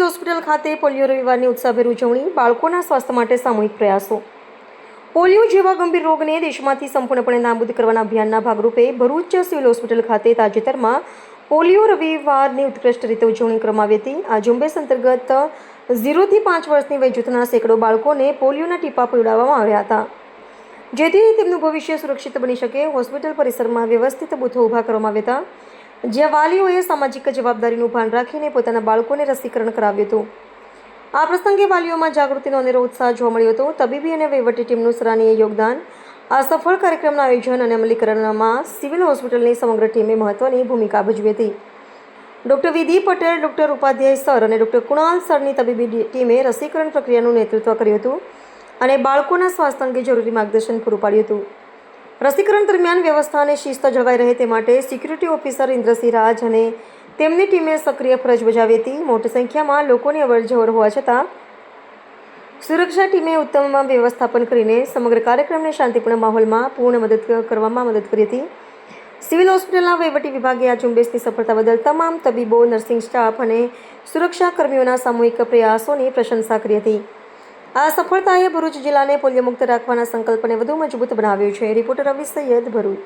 Hospital ખાતે polio રવિવારની ઉત્સાહભેર ઉજવણી બાળકોના સ્વાસ્થ્ય માટે સામૂહિક પ્રયાસો. પોલિયો જેવા ગંભીર રોગને દેશમાંથી સંપૂર્ણપણે નાબૂદ કરવાના અભિયાનના ભાગરૂપે ભરૂચ સિવિલ હોસ્પિટલ ખાતે તાજેતરમાં પોલિયો રવિવારની ઉત્કૃષ્ટ રીતે ઉજવણી કરવામાં આવી હતી. આ ઝુંબેશ અંતર્ગત ઝીરોથી પાંચ વર્ષની વય જૂથના સેંકડો બાળકોને પોલિયોના ટીપા પીવડાવવામાં આવ્યા હતા. જેથી તેમનું ભવિષ્ય સુરક્ષિત બની શકે, હોસ્પિટલ પરિસરમાં વ્યવસ્થિત બૂથો ઊભા કરવામાં આવ્યા હતા. જ્યાં વાલીઓએ સામાજિક જવાબદારીનું ભાન રાખીને પોતાના બાળકોને રસીકરણ કરાવ્યું હતું. આ પ્રસંગે વાલીઓમાં જાગૃતિનો અનેરો ઉત્સાહ જોવા મળ્યો હતો. તબીબી અને વહીવટી ટીમનું સરાહનીય યોગદાન, આ સફળ કાર્યક્રમના આયોજન અને અમલીકરણમાં સિવિલ હોસ્પિટલની સમગ્ર ટીમે મહત્વની ભૂમિકા ભજવી હતી. Doctor Vidhi Patel, doctor Upadhyay sir અને ડૉક્ટર કુણાલ સરની તબીબી ટીમે રસીકરણ પ્રક્રિયાનું નેતૃત્વ કર્યું હતું અને બાળકોના સ્વાસ્થ્ય અંગે જરૂરી માર્ગદર્શન પૂરું પાડ્યું હતું. રસીકરણ દરમિયાન વ્યવસ્થા અને શિસ્ત જળવાઈ રહે તે માટે સિક્યુરિટી ઓફિસર ઇન્દ્રસિંહ રાજ અને તેમની ટીમે સક્રિય ફરજ બજાવી હતી. મોટી સંખ્યામાં લોકોની અવરજવર હોવા છતાં સુરક્ષા ટીમે ઉત્તમ વ્યવસ્થાપન કરીને સમગ્ર કાર્યક્રમને શાંતિપૂર્ણ માહોલમાં પૂર્ણ મદદ કરવામાં મદદ કરી હતી. સિવિલ હોસ્પિટલના વહીવટી વિભાગે આ ઝુંબેશની સફળતા બદલ તમામ તબીબો, નર્સિંગ સ્ટાફ અને સુરક્ષા કર્મીઓના સામૂહિક પ્રયાસોની પ્રશંસા કરી હતી. આ સફળતાએ ભરૂચ જિલ્લાને પોલિયો મુક્ત રાખવાના સંકલ્પને વધુ મજબૂત બનાવ્યો છે. રિપોર્ટર રવિ સૈયદ ભરૂચ.